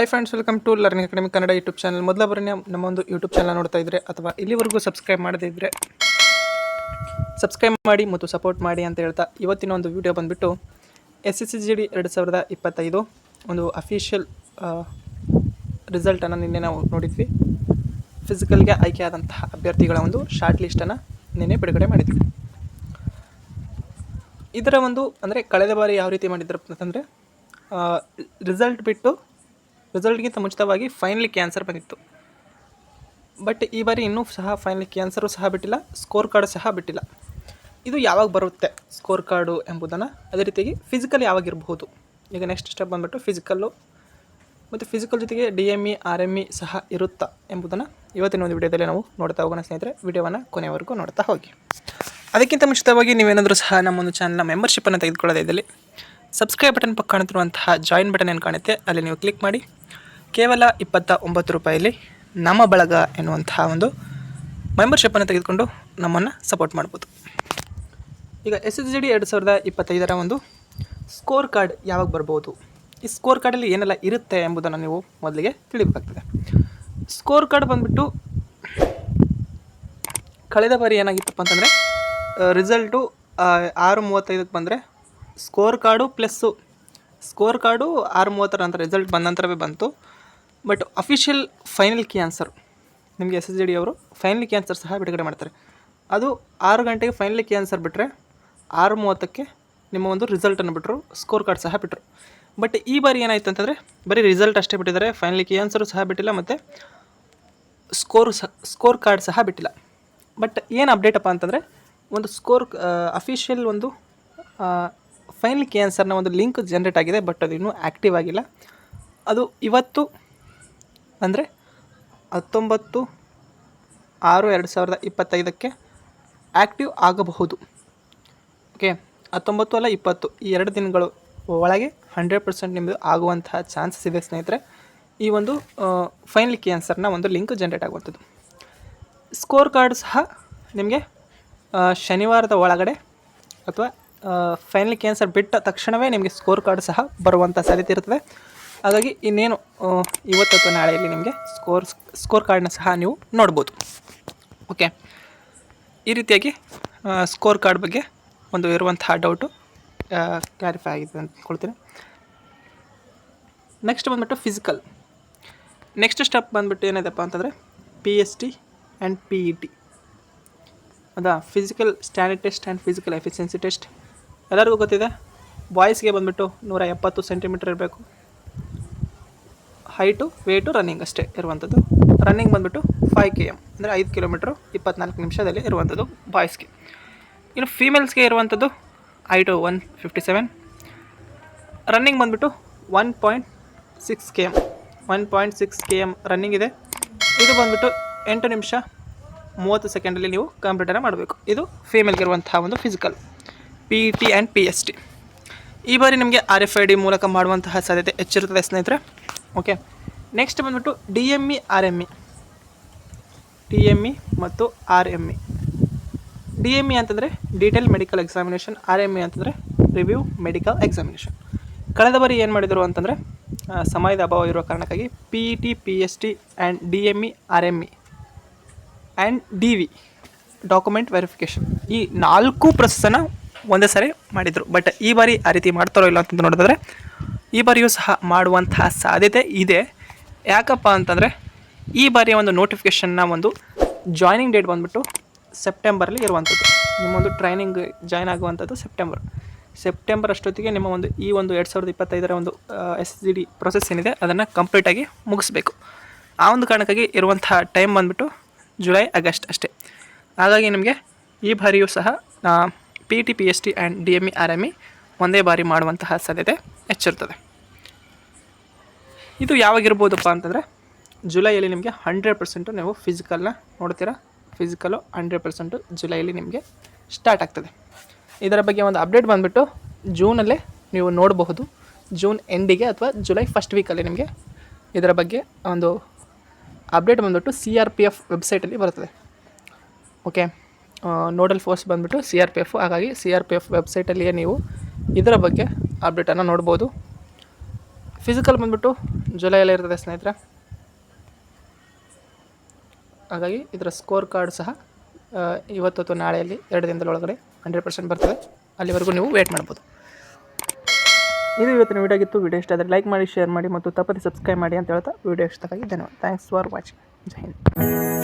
Hi friends welcome to learning academy Kannada YouTube channel ಮೊದಲ ಬರೀ ನಮ್ಮ ಒಂದು ಯೂಟ್ಯೂಬ್ ಚಾನಲ್ ನೋಡ್ತಾ ಇದ್ರೆ ಅಥವಾ ಇಲ್ಲಿವರೆಗೂ ಸಬ್ಸ್ಕ್ರೈಬ್ ಮಾಡದೇ ಇದ್ದರೆ ಸಬ್ಸ್ಕ್ರೈಬ್ ಮಾಡಿ ಮತ್ತು ಸಪೋರ್ಟ್ ಮಾಡಿ ಅಂತ ಹೇಳ್ತಾ ಇವತ್ತಿನ ಒಂದು ವಿಡಿಯೋ ಬಂದುಬಿಟ್ಟು S S C G D ಎರಡು ಸಾವಿರದ ಇಪ್ಪತ್ತೈದು ಒಂದು ಅಫಿಷಿಯಲ್ ರಿಸಲ್ಟನ್ನು ನಿನ್ನೆ ನಾವು ನೋಡಿದ್ವಿ. ಫಿಸಿಕಲ್ಗೆ ಆಯ್ಕೆಯಾದಂತಹ ಅಭ್ಯರ್ಥಿಗಳ ಒಂದು ಶಾರ್ಟ್ ಲಿಸ್ಟನ್ನು ನಿನ್ನೆ ಬಿಡುಗಡೆ ಮಾಡಿದ್ವಿ. ಇದರ ಒಂದು ಅಂದರೆ ಕಳೆದ ಬಾರಿ ಯಾವ ರೀತಿ ಮಾಡಿದ್ರಪ್ಪ ಅಂತಂದರೆ ರಿಸಲ್ಟ್ ಬಿಟ್ಟು ರಿಸಲ್ಟ್ಗಿಂತ ಮುಂಚಿತವಾಗಿ ಫೈನಲಿ ಕ್ಯಾನ್ಸರ್ ಬಂದಿತ್ತು. ಬಟ್ ಈ ಬಾರಿ ಇನ್ನೂ ಸಹ ಫೈನಲಿ ಕ್ಯಾನ್ಸರು ಸಹ ಬಿಟ್ಟಿಲ್ಲ ಸ್ಕೋರ್ ಕಾರ್ಡ್ ಸಹ ಬಿಟ್ಟಿಲ್ಲ. ಇದು ಯಾವಾಗ ಬರುತ್ತೆ ಸ್ಕೋರ್ ಕಾರ್ಡು ಎಂಬುದನ್ನು? ಅದೇ ರೀತಿಯಾಗಿ ಫಿಸಿಕಲ್ ಯಾವಾಗಿರಬಹುದು? ಈಗ ನೆಕ್ಸ್ಟ್ ಸ್ಟೆಪ್ ಬಂದುಬಿಟ್ಟು ಫಿಸಿಕಲ್ಲು ಮತ್ತು ಫಿಸಿಕಲ್ ಜೊತೆಗೆ D M E R M E ಸಹ ಇರುತ್ತಾ ಎಂಬುದನ್ನು ಇವತ್ತಿನ ಒಂದು ವಿಡಿಯೋದಲ್ಲಿ ನಾವು ನೋಡ್ತಾ ಹೋಗೋಣ ಸ್ನೇಹಿತರೆ. ವಿಡಿಯೋವನ್ನು ಕೊನೆವರೆಗೂ ನೋಡ್ತಾ ಹೋಗಿ. ಅದಕ್ಕಿಂತ ಮುಂಚಿತವಾಗಿ ನೀವೇನಾದರೂ ಸಹ ನಮ್ಮೊಂದು ಚಾನಲ್ನ ಮೆಂಬರ್ಶಿಪ್ಪನ್ನು ತೆಗೆದುಕೊಳ್ಳೋದೇ ಇದರಲ್ಲಿ ಸಬ್ಸ್ಕ್ರೈಬ್ ಬಟನ್ ಪಕ್ಕ ಕಾಣುತ್ತಿರುವಂತಹ ಜಾಯಿನ್ ಬಟನ್ ಏನು ಕಾಣುತ್ತೆ, ಅಲ್ಲಿ ನೀವು ಕ್ಲಿಕ್ ಮಾಡಿ. ಕೇವಲ ಇಪ್ಪತ್ತ ಒಂಬತ್ತು ರೂಪಾಯಲ್ಲಿ ನಮ್ಮ ಬಳಗ ಎನ್ನುವಂತಹ ಒಂದು ಮೆಂಬರ್ಶಿಪ್ಪನ್ನು ತೆಗೆದುಕೊಂಡು ನಮ್ಮನ್ನು ಸಪೋರ್ಟ್ ಮಾಡ್ಬೋದು. ಈಗ ಎಸ್ ಎಸ್ ಜಿ ಡಿ ಎರಡು ಸಾವಿರದ ಇಪ್ಪತ್ತೈದರ ಒಂದು ಸ್ಕೋರ್ ಕಾರ್ಡ್ ಯಾವಾಗ ಬರ್ಬೋದು? ಈ ಸ್ಕೋರ್ ಕಾರ್ಡಲ್ಲಿ ಏನೆಲ್ಲ ಇರುತ್ತೆ ಎಂಬುದನ್ನು ನೀವು ಮೊದಲಿಗೆ ತಿಳಿಬೇಕಾಗ್ತದೆ. ಸ್ಕೋರ್ ಕಾರ್ಡ್ ಬಂದುಬಿಟ್ಟು ಕಳೆದ ಬಾರಿ ಏನಾಗಿತ್ತಪ್ಪ ಅಂತಂದರೆ ರಿಸಲ್ಟು ಆರು ಮೂವತ್ತೈದಕ್ಕೆ ಬಂದರೆ score card plus score card ಆರು ಮೂವತ್ತರ ನಂತರ ರಿಸಲ್ಟ್ ಬಂದ ನಂತರವೇ ಬಂತು. ಬಟ್ ಅಫಿಷಿಯಲ್ ಫೈನಲ್ ಕ್ಯಾನ್ಸರ್ ನಿಮಗೆ ಎಸ್ ಎಸ್ ಜಿ ಡಿ ಅವರು ಫೈನಲ್ ಕ್ಯಾನ್ಸರ್ ಸಹ ಬಿಡುಗಡೆ ಮಾಡ್ತಾರೆ. ಅದು ಆರು ಗಂಟೆಗೆ ಫೈನಲ್ ಕ್ಯಾನ್ಸರ್ ಬಿಟ್ಟರೆ ಆರು ಮೂವತ್ತಕ್ಕೆ ನಿಮ್ಮ ಒಂದು ರಿಸಲ್ಟನ್ನು ಬಿಟ್ಟರು ಸ್ಕೋರ್ ಕಾರ್ಡ್ ಸಹ ಬಿಟ್ಟರು ಬಟ್ ಈ ಬಾರಿ ಏನಾಯಿತು ಅಂತಂದರೆ ಬರೀ ರಿಸಲ್ಟ್ ಅಷ್ಟೇ ಬಿಟ್ಟಿದ್ದಾರೆ ಫೈನಲ್ ಕ್ಯಾನ್ಸರು ಸಹ ಬಿಟ್ಟಿಲ್ಲ ಮತ್ತು ಸ್ಕೋರ್ ಸಹ ಸ್ಕೋರ್ ಕಾರ್ಡ್ ಸಹ ಬಿಟ್ಟಿಲ್ಲ. ಬಟ್ ಏನು ಅಪ್ಡೇಟಪ್ಪ ಅಂತಂದರೆ ಒಂದು ಸ್ಕೋರ್ ಅಫಿಷಿಯಲ್ ಒಂದು ಫೈನಲ್ ಕ್ಯಾನ್ಸರ್ನ ಒಂದು ಲಿಂಕ್ ಜನ್ರೇಟ್ ಆಗಿದೆ, ಬಟ್ ಅದು ಇನ್ನೂ ಆ್ಯಕ್ಟಿವ್ ಆಗಿಲ್ಲ. ಅದು ಇವತ್ತು ಅಂದರೆ ಹತ್ತೊಂಬತ್ತು ಆರು ಎರಡು ಸಾವಿರದ ಇಪ್ಪತ್ತೈದಕ್ಕೆ ಆ್ಯಕ್ಟಿವ್ ಆಗಬಹುದು. ಓಕೆ, ಹತ್ತೊಂಬತ್ತು ಅಲ್ಲ ಇಪ್ಪತ್ತು, ಈ ಎರಡು ದಿನಗಳು ಒಳಗೆ ಹಂಡ್ರೆಡ್ ಪರ್ಸೆಂಟ್ ನಿಮ್ಮದು ಆಗುವಂತಹ ಚಾನ್ಸಸ್ ಇದೆ ಸ್ನೇಹಿತರೆ. ಈ ಒಂದು ಫೈನಲ್ ಕಿ ಆನ್ಸರ್ನ ಒಂದು ಲಿಂಕ್ ಜನ್ರೇಟ್ ಆಗುವಂಥದ್ದು. ಸ್ಕೋರ್ ಕಾರ್ಡ್ ಸಹ ನಿಮಗೆ ಶನಿವಾರದ ಒಳಗಡೆ ಅಥವಾ ಫೈನಲ್ ಕ್ಯಾನ್ಸರ್ ಬಿಟ್ಟ ತಕ್ಷಣವೇ ನಿಮಗೆ ಸ್ಕೋರ್ ಕಾರ್ಡ್ ಸಹ ಬರುವಂಥ ಸಾಧ್ಯತೆ ಇರ್ತದೆ ಹಾಗಾಗಿ ಇನ್ನೇನು ಇವತ್ತು ಅಥವಾ ನಾಳೆಯಲ್ಲಿ ನಿಮಗೆ ಸ್ಕೋರ್ ಸ್ಕೋರ್ ಕಾರ್ಡ್ನ ಸಹ ನೀವು ನೋಡ್ಬೋದು. ಓಕೆ ಈ ರೀತಿಯಾಗಿ ಸ್ಕೋರ್ ಕಾರ್ಡ್ ಬಗ್ಗೆ ಒಂದು ಇರುವಂತಹ ಡೌಟು ಕ್ಲಾರಿಫೈ ಆಗಿದೆ ಅಂತ ಅಂದ್ಕೊಳ್ತೀನಿ ನೆಕ್ಸ್ಟ್ ಬಂದ್ಬಿಟ್ಟು ಫಿಸಿಕಲ್ ನೆಕ್ಸ್ಟ್ ಸ್ಟೆಪ್ ಬಂದ್ಬಿಟ್ಟು ಏನಿದೆಪ್ಪ ಅಂತಂದರೆ P S T and P E T ಅದಾ physical standard test and physical efficiency test ಎಲ್ಲರಿಗೂ ಗೊತ್ತಿದೆ? ಬಾಯ್ಸ್ಗೆ ಬಂದುಬಿಟ್ಟು ನೂರ ಎಪ್ಪತ್ತು ಸೆಂಟಿಮೀಟರ್ ಇರಬೇಕು. ಹೈಟು ವೇಟು ರನ್ನಿಂಗ್ ಅಷ್ಟೇ ಇರುವಂಥದ್ದು. ರನ್ನಿಂಗ್ ಬಂದುಬಿಟ್ಟು ಫೈವ್ ಕೆ ಎಂ ಅಂದರೆ ಐದು ಕಿಲೋಮೀಟ್ರು ಇಪ್ಪತ್ನಾಲ್ಕು ನಿಮಿಷದಲ್ಲಿ ಇರುವಂಥದ್ದು ಬಾಯ್ಸ್ಗೆ ಇನ್ನು ಫೀಮೇಲ್ಸ್ಗೆ ಇರುವಂಥದ್ದು height one fifty seven running ಬಂದುಬಿಟ್ಟು one point six K M one point six K M running ಇದೆ. ಇದು ಬಂದುಬಿಟ್ಟು ಎಂಟು ನಿಮಿಷ ಮೂವತ್ತು ಸೆಕೆಂಡಲ್ಲಿ ನೀವು ಕಂಪ್ಯೂಟರ್ನ ಮಾಡಬೇಕು. ಇದು ಫೀಮೇಲ್ಗೆ ಇರುವಂತಹ ಒಂದು physical P T and P S T ಈ ಬಾರಿ ನಿಮಗೆ ಆರ್ ಎಫ್ ಐ ಡಿ ಮೂಲಕ ಮಾಡುವಂತಹ ಸಾಧ್ಯತೆ ಹೆಚ್ಚಿರುತ್ತದೆ ಸ್ನೇಹಿತರೆ. ಓಕೆ ನೆಕ್ಸ್ಟ್ ಬಂದುಬಿಟ್ಟು D M E R M E D M E ಮತ್ತು R M E D M E ಅಂತಂದರೆ detail medical examination R M E ಅಂತಂದರೆ ರಿವ್ಯೂ ಮೆಡಿಕಲ್ ಎಕ್ಸಾಮಿನೇಷನ್ ಕಳೆದ ಬಾರಿ ಏನು ಮಾಡಿದರು ಅಂತಂದರೆ ಸಮಯದ ಅಭಾವ ಇರುವ ಕಾರಣಕ್ಕಾಗಿ P E T P S T and D M E R M E and D V document verification ಈ ನಾಲ್ಕು ಪ್ರೊಸೆಸನ್ನು ಒಂದೇ ಸಾರಿ ಮಾಡಿದರು. ಬಟ್ ಈ ಬಾರಿ ಆ ರೀತಿ ಮಾಡ್ತಾರೋ ಇಲ್ಲ ಅಂತ ನೋಡಿದ್ರೆ ಈ ಬಾರಿಯೂ ಸಹ ಮಾಡುವಂತಹ ಸಾಧ್ಯತೆ ಇದೆ. ಯಾಕಪ್ಪ ಅಂತಂದರೆ, ಈ ಬಾರಿಯ ಒಂದು ನೋಟಿಫಿಕೇಷನ್ನ ಒಂದು ಜಾಯ್ನಿಂಗ್ ಡೇಟ್ ಬಂದುಬಿಟ್ಟು ಸೆಪ್ಟೆಂಬರಲ್ಲಿ ಇರುವಂಥದ್ದು. ನಿಮ್ಮೊಂದು ಟ್ರೈನಿಂಗ್ ಜಾಯ್ನ್ ಆಗುವಂಥದ್ದು ಸೆಪ್ಟೆಂಬರ್ ಸೆಪ್ಟೆಂಬರ್ ಅಷ್ಟೊತ್ತಿಗೆ ನಿಮ್ಮ ಒಂದು ಈ ಒಂದು ಎರಡು ಸಾವಿರದ ಇಪ್ಪತ್ತೈದರ ಒಂದು ಎಸ್ ಜಿ ಡಿ ಪ್ರೊಸೆಸ್ ಏನಿದೆ, ಅದನ್ನು ಕಂಪ್ಲೀಟಾಗಿ ಮುಗಿಸ್ಬೇಕು. ಆ ಒಂದು ಕಾರಣಕ್ಕಾಗಿ ಇರುವಂತಹ ಟೈಮ್ ಬಂದುಬಿಟ್ಟು ಜುಲೈ ಆಗಸ್ಟ್ ಅಷ್ಟೇ. ಹಾಗಾಗಿ ನಿಮಗೆ ಈ ಬಾರಿಯೂ ಸಹ P T P S T and D M E R M E ಒಂದೇ ಬಾರಿ ಮಾಡುವಂತಹ ಸಾಧ್ಯತೆ. ಹೆಚ್ಚಿರ್ತದೆ ಇದು ಯಾವಾಗಿರ್ಬೋದಪ್ಪ ಅಂತಂದರೆ, ಜುಲೈಯಲ್ಲಿ ನಿಮಗೆ ಹಂಡ್ರೆಡ್ ಪರ್ಸೆಂಟು ನೀವು ಫಿಸಿಕಲ್ನ ನೋಡ್ತೀರಾ. ಫಿಸಿಕಲು ಹಂಡ್ರೆಡ್ ಪರ್ಸೆಂಟು ಜುಲೈಯಲ್ಲಿ ನಿಮಗೆ ಸ್ಟಾರ್ಟ್ ಆಗ್ತದೆ. ಇದರ ಬಗ್ಗೆ ಒಂದು ಅಪ್ಡೇಟ್ ಬಂದುಬಿಟ್ಟು ಜೂನಲ್ಲೇ ನೀವು ನೋಡಬಹುದು. ಜೂನ್ ಎಂಡಿಗೆ ಅಥವಾ ಜುಲೈ ಫಸ್ಟ್ ವೀಕಲ್ಲಿ ನಿಮಗೆ ಇದರ ಬಗ್ಗೆ ಒಂದು ಅಪ್ಡೇಟ್ ಬಂದುಬಿಟ್ಟು ಸಿ ಆರ್ ಪಿ ಎಫ್ ವೆಬ್ಸೈಟಲ್ಲಿ ಬರ್ತದೆ. ಓಕೆ ನೋಡಲ್ ಫೋರ್ಸ್ ಬಂದುಬಿಟ್ಟು ಸಿ ಆರ್ ಪಿ ಎಫ್ ಹಾಗಾಗಿ ಸಿ ಆರ್ ಪಿ ಎಫ್ ವೆಬ್ಸೈಟಲ್ಲಿಯೇ ನೀವು ಇದರ ಬಗ್ಗೆ ಅಪ್ಡೇಟನ್ನು ನೋಡ್ಬೋದು. ಫಿಸಿಕಲ್ ಬಂದ್ಬಿಟ್ಟು ಜುಲೈಯಲ್ಲಿ ಇರ್ತದೆ ಸ್ನೇಹಿತರೆ. ಹಾಗಾಗಿ ಇದರ ಸ್ಕೋರ್ ಕಾರ್ಡ್ ಸಹ ಇವತ್ತು ಅಥವಾ ನಾಳೆಯಲ್ಲಿ ಎರಡು ದಿನದ ಒಳಗಡೆ ಹಂಡ್ರೆಡ್ ಪರ್ಸೆಂಟ್ ಬರ್ತದೆ. ಅಲ್ಲಿವರೆಗೂ ನೀವು ವೇಟ್ ಮಾಡ್ಬೋದು. ಇದು ಇವತ್ತಿನ ವೀಡಿಯೋ ಆಗಿತ್ತು. ವೀಡಿಯೋ ಇಷ್ಟ ಆದರೆ ಲೈಕ್ ಮಾಡಿ ಶೇರ್ ಮಾಡಿ ಮತ್ತು ತಪ್ಪದೆ ಸಬ್ಸ್ಕ್ರೈಬ್ ಮಾಡಿ ಅಂತ ಹೇಳ್ತಾ ವಿಡಿಯೋ ಇಷ್ಟಕ್ಕಾಗಿ ಧನ್ಯವಾದ. Thanks for watching Jai Hind.